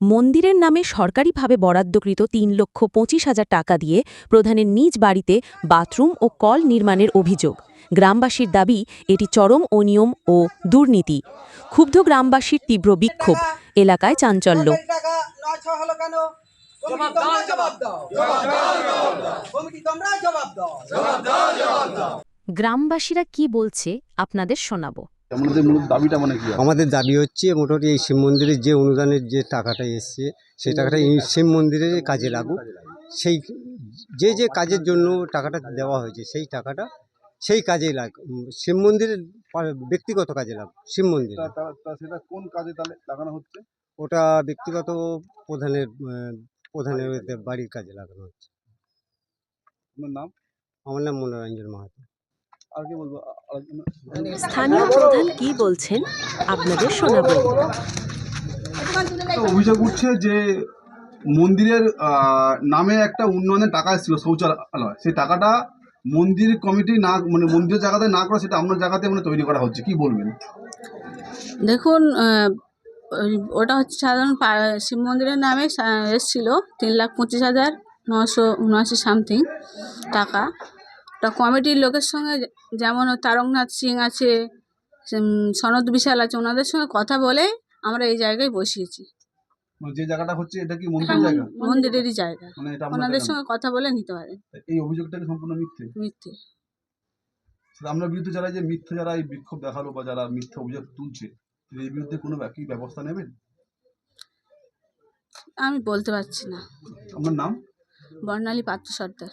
মন্দিরের নামে সরকারিভাবে বরাদ্দকৃত তিন লক্ষ পঁচিশ হাজার টাকা দিয়ে প্রধানের নিজ বাড়িতে বাথরুম ও কল নির্মাণের অভিযোগ। গ্রামবাসীর দাবি, এটি চরম অনিয়ম ও দুর্নীতি। ক্ষুব্ধ গ্রামবাসীর তীব্র বিক্ষোভ, এলাকায় চাঞ্চল্য। গ্রামবাসীরা কি বলছে, আপনাদের শোনাবো। আমাদের মূল দাবিটা মানে কি আমাদের দাবি হচ্ছে মোটামুটি এই শিব মন্দিরের যে অনুদানের যে টাকাটা এসছে সেই টাকাটা এই শিব মন্দিরের কাজে লাগুক। সেই যে যে কাজের জন্য টাকাটা দেওয়া হয়েছে সেই টাকাটা সেই কাজেই লাগ শিব মন্দিরের ব্যক্তিগত কাজে লাগুক শিব মন্দির। সেটা কোন কাজে তাহলে লাগানো হচ্ছে? ওটা ব্যক্তিগত প্রধানের প্রধানের বাড়ির কাজে লাগানো হচ্ছে। আপনার নাম? আমার নাম মনোরঞ্জন মাহাতো। স্থানীয় প্রধান কি বলছেন? আপনাদের শোনাবো। অভিযোগ উঠছে যে মন্দিরের নামে একটা উন্নয়নের টাকা এসেছিল শৌচালয়। সেই টাকাটা মন্দির কমিটি না মানে মন্দিরের জায়গাতে না করে সেটা আপনার জায়গাতে মানে তৈরি করা হচ্ছে কি বলবেন? দেখুন ওই- ওটা হচ্ছে সাধারণ শিব মন্দিরের নামে এসছিল তিন লাখ পঁচিশ হাজার নশো উনআশি সামথিং টাকা। ওটা কমিটির লোকের সঙ্গে যেমন তারকনাথ সিং আছে সনদ বিশাল আছে ওনাদের সঙ্গে কথা বলে আমরা এই জায়গায় বসিয়েছি। মানে যে জায়গাটা হচ্ছে এটা কি জায়গা? মন্দিরেরই জায়গা। মানে ওনাদের সঙ্গে কথা বলে নিতে পারেন না। এই অভিযোগটা কি সম্পূর্ণ মিথ্যে? মিথ্যে। আপনার বিরুদ্ধে যারা যে মিথ্যে যারা এই বিক্ষোভ দেখাল বা যারা মিথ্যে অভিযোগ তুলছে এর বিরুদ্ধে কোনো কি ব্যবস্থা নেবেন? আমি বলতে পারছি না। আপনার নাম? বর্ণালী পাত্র সর্দার।